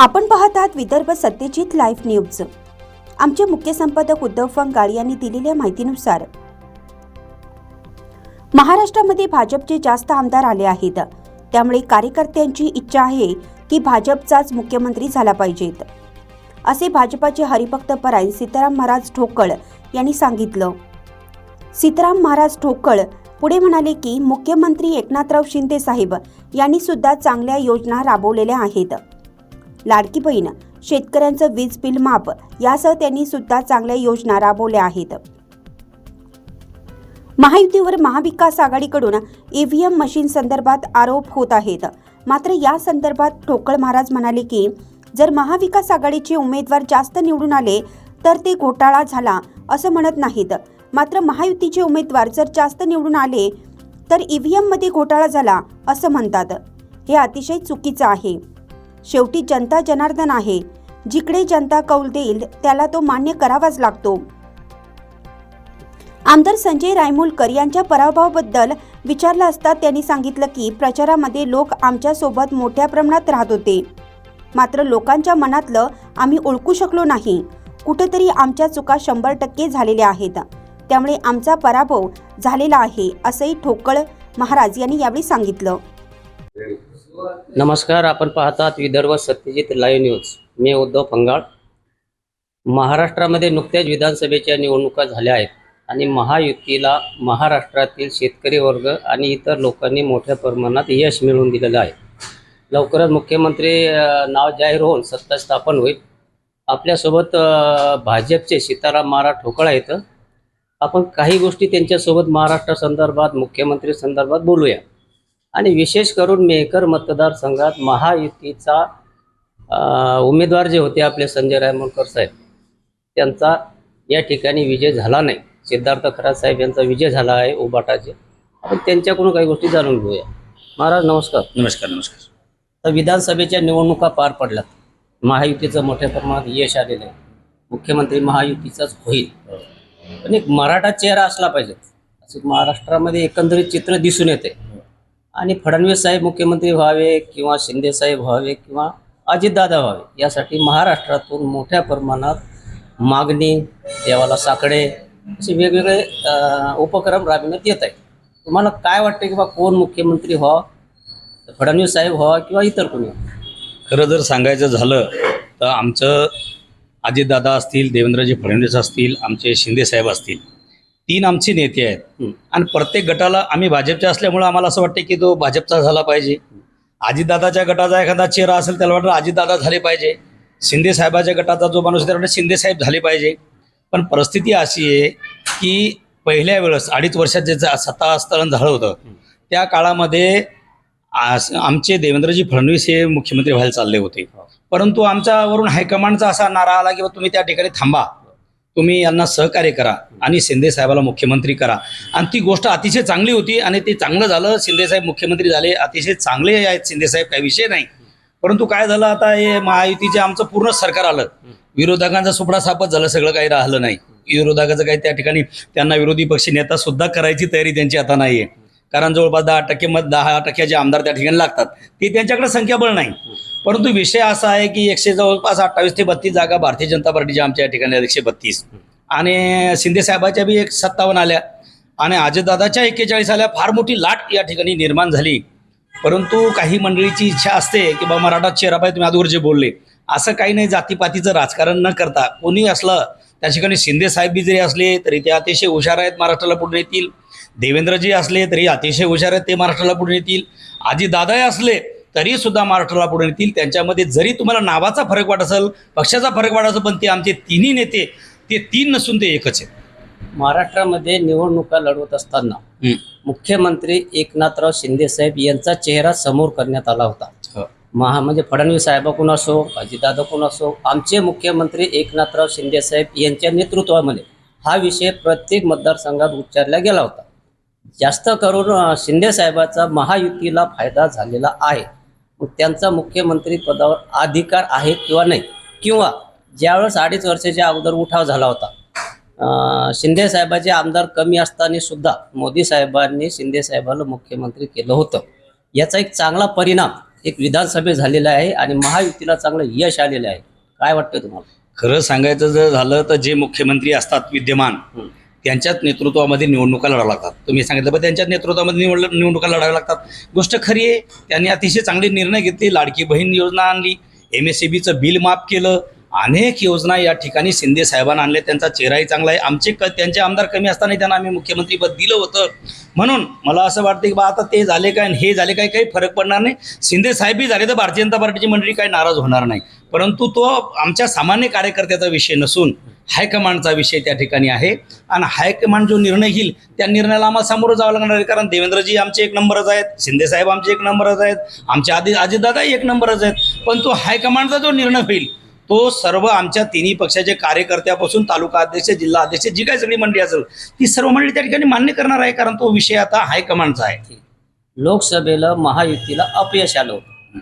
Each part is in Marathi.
आपण पाहत आहात विदर्भ सत्यजित लाईव्ह न्यूज. आमचे मुख्य संपादक उद्धव फंगाळ यांनी दिलेल्या माहितीनुसार महाराष्ट्रामध्ये भाजपचे जास्त आमदार आले आहेत. त्यामुळे कार्यकर्त्यांची इच्छा आहे की भाजपचाच मुख्यमंत्री झाला पाहिजेत. असे भाजपाचे हरिभक्त परायण सीताराम महाराज ठोकळ यांनी सांगितलं. सीताराम महाराज ठोकळ पुढे म्हणाले की मुख्यमंत्री एकनाथराव शिंदे साहेब यांनी सुद्धा चांगल्या योजना राबवलेल्या आहेत. लाडकी बहीण शेतकऱ्यांचं वीज बिल माफ यासह त्यांनी सुद्धा चांगल्या योजना राबवल्या आहेत. महायुतीवर महाविकास आघाडीकडून ईव्हीएम मशीन संदर्भात आरोप होत आहेत. मात्र या संदर्भात ठोकळ महाराज म्हणाले की जर महाविकास आघाडीचे उमेदवार जास्त निवडून आले तर ते घोटाळा झाला असं म्हणत नाहीत. मात्र महायुतीचे उमेदवार जर जास्त निवडून आले तर ईव्हीएममध्ये घोटाळा झाला असं म्हणतात. हे अतिशय चुकीचं आहे. शेवटी जनता जनार्दन आहे. जिकडे जनता कौल देईल त्याला तो मान्य करावाच लागतो. आमदार संजय रायमुलकर यांच्या पराभवाबद्दल विचारलं असता त्यांनी सांगितलं की प्रचारामध्ये लोक आमच्यासोबत मोठ्या प्रमाणात राहत होते. मात्र लोकांच्या मनातलं आम्ही ओळखू शकलो नाही. कुठंतरी आमच्या चुका शंभर टक्के झालेल्या आहेत. त्यामुळे आमचा पराभव झालेला आहे असंही ठोकळ महाराज यांनी यावेळी सांगितलं. नमस्कार आपण पाहतात विदर्भ सत्यजित लाईव्ह न्यूज. मी उद्धव फंगाळ महाराष्ट्रामध्ये नुकत्याच विधानसभेच्या निवडणुका झाल्या आहेत आणि महायुतीला महाराष्ट्रातील शेतकरी वर्ग आणि इतर लोकांनी मोठ्या प्रमाणात यश मिळवून दिलेलं आहे. लवकरच मुख्यमंत्री नाव जाहीर होऊन सत्ता स्थापन होईल. आपल्यासोबत भाजपचे सीताराम महाराज ठोकळा येतं आपण काही गोष्टी त्यांच्यासोबत महाराष्ट्रासंदर्भात मुख्यमंत्री संदर्भात बोलूया. आणि विशेष करून मेहकर मतदारसंघात महायुतीचा उमेदवार जे होते आपले संजय रायमोलकर साहेब त्यांचा या ठिकाणी विजय झाला नाही. सिद्धार्थ खरात साहेब यांचा विजय झाला आहे उबाटाचे. आपण त्यांच्याकडून काही गोष्टी जाणून घेऊया. महाराज नमस्कार. नमस्कार नमस्कार. तर विधानसभेच्या निवडणुका पार पडल्यात. महायुतीचं मोठ्या प्रमाणात यश आलेलं आहे. मुख्यमंत्री महायुतीचाच होईल. पण एक मराठा चेहरा असला पाहिजे. असं महाराष्ट्रामध्ये एकंदरीत चित्र दिसून येते आणि फडणवीस साहेब मुख्यमंत्री व्हावे किंवा शिंदेसाहेब व्हावे किंवा अजितदादा व्हावे यासाठी महाराष्ट्रातून मोठ्या प्रमाणात मागणी देवाला साकडे असे वेगवेगळे उपक्रम राबविण्यात येत आहेत. तुम्हाला काय वाटतं की बा कोण मुख्यमंत्री व्हा फडणवीस साहेब व्हावा किंवा इतर कोणी खरं जर सांगायचं झालं तर आमचं अजितदादा असतील देवेंद्रजी फडणवीस असतील आमचे शिंदेसाहेब असतील तीन आमचे नेते आहेत. हं. आणि प्रत्येक गटाला आम्ही भाजपचे असल्यामुळं आम्हाला असं वाटतं की तो भाजपचा झाला पाहिजे. अजितदादाच्या गटाचा एखादा चेहरा असेल त्याला वाटतं अजितदादा झाले पाहिजे. शिंदे साहेबाच्या गटाचा जो माणूस आहे त्याला वाटतं शिंदे साहेब झाले पाहिजे. पण परिस्थिती अशी आहे की पहिल्या वेळेस अडीच वर्षात जे सत्ता स्थळण झालं होतं त्या काळामध्ये आमचे देवेंद्रजी फडणवीस हे मुख्यमंत्री व्हायला चालले होते. परंतु आमच्यावरून हायकमांडचा असा नारा आला की तुम्ही त्या ठिकाणी थांबा. तुम्ही यांना सहकार्य करा आणि शिंदे साहेबाला मुख्यमंत्री करा. आणि ती गोष्ट अतिशय चांगली होती आणि ते चांगलं झालं. शिंदेसाहेब मुख्यमंत्री झाले. अतिशय चांगले आहेत शिंदेसाहेब काही विषय नाही. परंतु काय झालं आता हे महायुतीचे आमचं पूर्ण सरकार आलं. विरोधकांचा सुपडा सापच झालं. सगळं काही राहिलं नाही. विरोधकाचं काही त्या ठिकाणी त्यांना विरोधी पक्ष नेता सुद्धा करायची तयारी त्यांची आता नाही आहे कारण जवळपास दहा टक्के मत दहा टक्क्याचे आमदार त्या ठिकाणी लागतात. ते त्यांच्याकडे संख्याबळ नाही. परंतु विषय असा आहे की एकशे जवळपास अठ्ठावीस ते बत्तीस जागा भारतीय जनता पार्टीच्या आमच्या या ठिकाणी एकशे बत्तीस. आणि शिंदे साहेबाच्या बी एक सत्तावन्न आल्या. आणि अजयदादाच्या एक्केचाळीस आल्या. फार मोठी लाट या ठिकाणी निर्माण झाली. परंतु काही मंडळीची इच्छा असते की बाबा मराठा चेहरा तुम्ही अगोदर जे बोलले. असं काही नाही जातीपातीचं राजकारण न करता कोणी असलं त्या ठिकाणी शिंदे साहेब बी जरी असले तरी ते अतिशय हुशार आहेत महाराष्ट्राला पुढे येतील देवेंद्रजी असले तरी अतिशय हुशार आहेत ते महाराष्ट्राला पुढे येतील अजितदादाही असले तरी सुद्धा महाराष्ट्राला पुढे येतील त्यांच्यामध्ये जरी तुम्हाला नावाचा फरक वाटत असेल पक्षाचा फरक वाटत असेल पण ते आमचे तिन्ही नेते ते तीन नसून ते एकच आहेत. महाराष्ट्रामध्ये निवडणुका लढवत असताना. मुख्यमंत्री एकनाथराव शिंदे साहेब यांचा चेहरा समोर करण्यात आला होता. हो. महा म्हणजे फडणवीस साहेबाकडून असो अजितदादाकडून असो आमचे मुख्यमंत्री एकनाथराव शिंदे साहेब यांच्या नेतृत्वामध्ये हा विषय प्रत्येक मतदारसंघात उच्चारला गेला होता. जास्त करून शिंदे साहेबाचा महायुतीला फायदा झालेला आहे. मग त्यांचा मुख्यमंत्री पदावर अधिकार आहे किंवा नाही? किंवा ज्यावेळेस अडीच वर्षाच्या अगोदर उठाव झाला होता शिंदे साहेबाचे आमदार कमी असताना सुद्धा मोदी साहेबांनी शिंदे साहेबाला मुख्यमंत्री केलं होतं. याचा एक चांगला परिणाम एक विधानसभेत झालेला आहे आणि महायुतीला चांगलं यश आलेलं आहे. काय वाटतं तुम्हाला? खरं सांगायचं जर झालं तर जे मुख्यमंत्री असतात विद्यमान. त्यांच्याच नेतृत्वामध्ये निवडणुका लढाव्या लागतात. तुम्ही सांगितलं पण त्यांच्याच नेतृत्वामध्ये निवड निवडणुका लढाव्या लागतात. गोष्ट खरी आहे त्यांनी अतिशय चांगले निर्णय घेतले लाडकी बहीण योजना आणली एम एस सी बीचं बिल माफ केलं अनेक योजना या ठिकाणी शिंदे साहेबांना आणले त्यांचा चेहराही चांगला आहे. आमचे क त्यांचे आमदार कमी असताना त्यांना आम्ही मुख्यमंत्रीपद दिलं होतं. म्हणून मला असं वाटतं की बा आता ते झाले काय हे झाले काय काही फरक पडणार नाही. शिंदे साहेबही झाले तर भारतीय जनता पार्टीची मंडळी काही नाराज होणार नाही. परंतु तो आमच्या सामान्य कार्यकर्त्याचा विषय नसून हायकमांडचा विषय त्या ठिकाणी आहे. आणि हायकमांड जो निर्णय घेईल त्या निर्णयाला आम्हाला सामोरं जावं लागणार आहे. कारण देवेंद्रजी आमचे एक नंबरच आहेत शिंदेसाहेब आमचे एक नंबरच आहेत आमचे आधी अजितदादाही एक नंबरच आहेत. पण तो हायकमांडचा जो निर्णय होईल तो सर्व आमच्या तिन्ही पक्षाचे कार्यकर्त्यापासून तालुका अध्यक्ष जिल्हा अध्यक्ष जी काही सगळी मंडळी असेल ती सर्व मंडळी त्या ठिकाणी मान्य करणार आहे. कारण तो विषय आता हायकमांडचा आहे. लोकसभेला महायुतीला अपयश आलं होतं.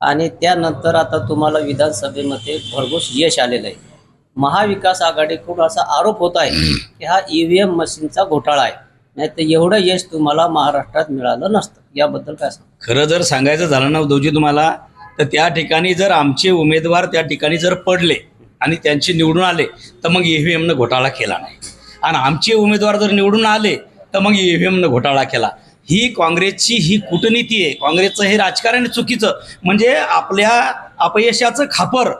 आणि त्यानंतर आता तुम्हाला विधानसभेमध्ये भरघोस यश आलेलं आहे. महाविकास आघाडीकडून असा आरोप होत आहे की हा ईव्हीएम मशीनचा घोटाळा आहे. नाही तर एवढं यश तुम्हाला महाराष्ट्रात मिळालं नसतं. याबद्दल काय सांग? खरं जर सांगायचं झालं ना उद्धवजी तुम्हाला तर त्या ठिकाणी जर आमचे उमेदवार त्या ठिकाणी जर पडले आणि त्यांचे निवडून आले तर मग E ईव्हीएमनं घोटाळा केला नाही. आणि आमचे उमेदवार जर निवडून आले तर मग E ईव्हीएमनं घोटाळा केला. ही काँग्रेसची ही कूटनीती आहे. काँग्रेसचं हे राजकारण चुकीचं. म्हणजे आपल्या अपयशाचं खापर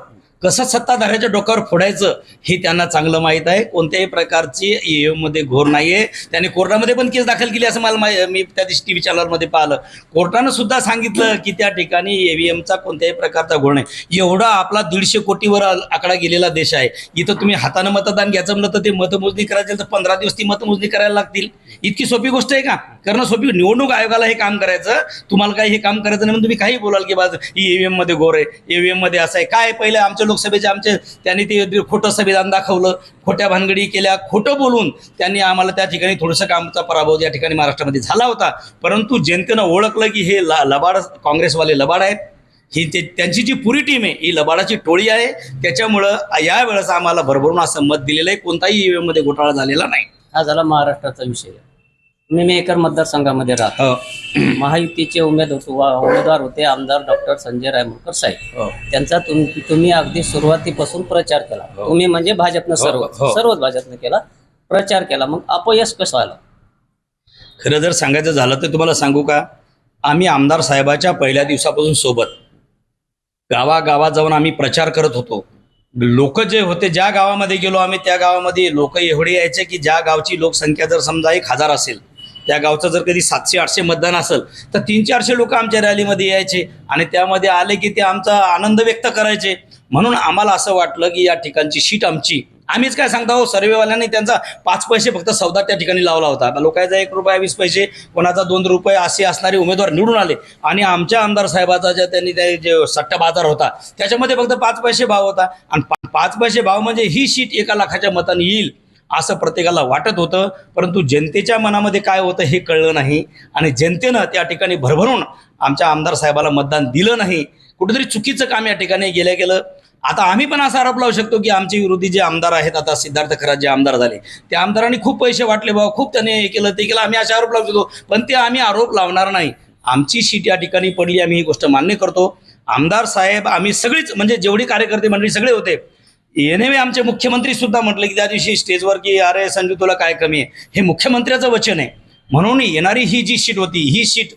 कसं सत्ताधाऱ्याच्या डोक्यावर फोडायचं हे त्यांना चांगलं माहीत आहे. कोणत्याही प्रकारची EVM घोर नाही आहे त्याने कोर्टामध्ये पण केस दाखल केली असं मला मा मी त्या दिवशी टी व्ही चॅनलमध्ये पाहिलं. कोर्टानं सुद्धा सांगितलं की त्या ठिकाणी ईव्हीएमचा कोणत्याही प्रकारचा घोळ नाही. एवढा आपला दीडशे कोटीवर आकडा गेलेला देश आहे. इथं तुम्ही हातानं मतदान घ्यायचं म्हणलं तर ते मतमोजणी करायचं तर पंधरा दिवस ती मतमोजणी करायला लागतील. इतकी सोपी गोष्ट आहे का? करणं सोपी निवडणूक आयोगाला हे काम करायचं. तुम्हाला काही हे काम करायचं नाही म्हणून तुम्ही काही बोलाल की बाज ईव्हीएममध्ये गोर आहे. ईव्हीएममध्ये असं आहे. काय पहिले आमच्या लोकसभेचे आमचे त्यांनी ते खोटं संविधान दाखवलं. खोट्या भानगडी केल्या. खोटं बोलून त्यांनी आम्हाला त्या ठिकाणी थोडंसं कामचा पराभव या ठिकाणी महाराष्ट्रामध्ये झाला होता. परंतु जनतेनं ओळखलं की हे ला लबाड काँग्रेसवाले लबाड आहेत. ही ते त्यांची जी पुरी टीम आहे ही लबाडाची टोळी आहे. त्याच्यामुळं या वेळेस आम्हाला भरभरून असं मत दिलेलं आहे. कोणताही ईव्हीएममध्ये घोटाळा झालेला नाही. हा झाला महाराष्ट्राचा विषय. मी मेकर मतदारसंघामध्ये राहतो हो. महायुतीचे उमेदवार उमेदवार होते आमदार डॉक्टर संजय रायमुरकर साहेब हो. त्यांचा तुम तुम्ही अगदी सुरुवातीपासून प्रचार केला हो. तुम्ही म्हणजे भाजपनं हो, सर्व हो. सर्वच भाजपनं केला प्रचार केला मग अपयश कसं आलं खरं जर सांगायचं झालं तर तुम्हाला सांगू का आम्ही आमदार साहेबाच्या पहिल्या दिवसापासून सोबत गावागावात जाऊन आम्ही प्रचार करत होतो लोक जे होते ज्या गावामध्ये गेलो आम्ही त्या गावामध्ये लोक एवढे यायचे की ज्या गावची लोकसंख्या जर समजा एक हजार असेल त्या गावचं जर कधी सातशे आठशे मतदान असेल तर तीन चारशे लोक आमच्या रॅलीमध्ये यायचे आणि त्यामध्ये आले की ते आमचा आनंद व्यक्त करायचे. म्हणून आम्हाला असं वाटलं की या ठिकाणची शीट आमची. आम्हीच काय सांगता हो सर्वेवाल्यांनी त्यांचा पाच पैसे फक्त सौदा त्या ठिकाणी लावला होता. लोकांचा एक रुपया वीस पैसे कोणाचा दोन रुपये असे असणारे उमेदवार निवडून आले. आणि आमच्या आमदार साहेबाचा ज्या त्यांनी ते जे सट्टा बाजार होता त्याच्यामध्ये फक्त पाच पैसे भाव होता. आणि पाच पैसे भाव म्हणजे ही शीट एका लाखाच्या मताने येईल. असं प्रत्येकाला वाटत होतं परंतु जनतेच्या मनामध्ये काय होतं हे कळलं नाही. आणि जनतेनं त्या ठिकाणी भरभरून आमच्या आमदार साहेबाला मतदान दिलं नाही. कुठेतरी चुकीचं काम या ठिकाणी गेलं गेलं. आता आम्ही पण असा आरोप लावू शकतो की आमचे विरोधी जे आमदार आहेत आता सिद्धार्थ खरात जे आमदार झाले त्या आमदारांनी खूप पैसे वाटले बाबा खूप त्याने हे केलं ते केलं आम्ही असे आरोप लावू शकतो. पण ते आम्ही आरोप लावणार नाही. आमची शीट या ठिकाणी पडली आम्ही ही गोष्ट मान्य करतो. आमदार साहेब आम्ही सगळीच म्हणजे जेवढी कार्यकर्ते मंडळी सगळे होते येणे आमचे मुख्यमंत्री सुद्धा म्हटले की त्या दिवशी स्टेजवर की अरे संजू तुला काय कमी आहे? हे मुख्यमंत्र्याचं वचन आहे. म्हणून येणारी ही जी शीट होती ही शीट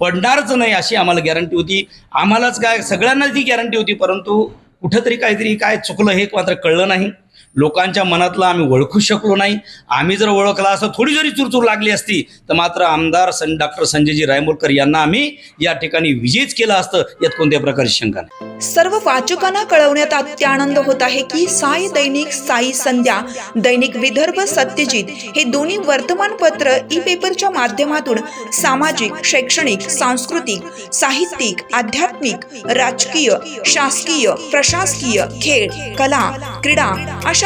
पडणारच नाही अशी आम्हाला गॅरंटी होती. आम्हालाच काय सगळ्यांनाच ती गॅरंटी होती परंतु कुठंतरी काहीतरी काय चुकलं हे मात्र कळलं नाही. लोकांच्या मनातलं आम्ही ओळखू शकलो नाही. आम्ही जर ओळखला असं थोडी जरी चुरचूर लागली असती तर मात्र आमदार सं डॉक्टर संजयजी रायमोलकर यांना आम्ही या ठिकाणी विजयच केलं असतं यात कोणत्या प्रकारची शंका नाही. सर्व वाचकांना कळवण्यात अत्यानंद होत आहे की साई दैनिक साई संध्या दैनिक विदर्भ सत्यजित हे दोन्ही वर्तमानपत्र ई पेपरच्या माध्यमातून सामाजिक शैक्षणिक सांस्कृतिक साहित्यिक आध्यात्मिक राजकीय शासकीय प्रशासकीय खेळ कला क्रीडा अशा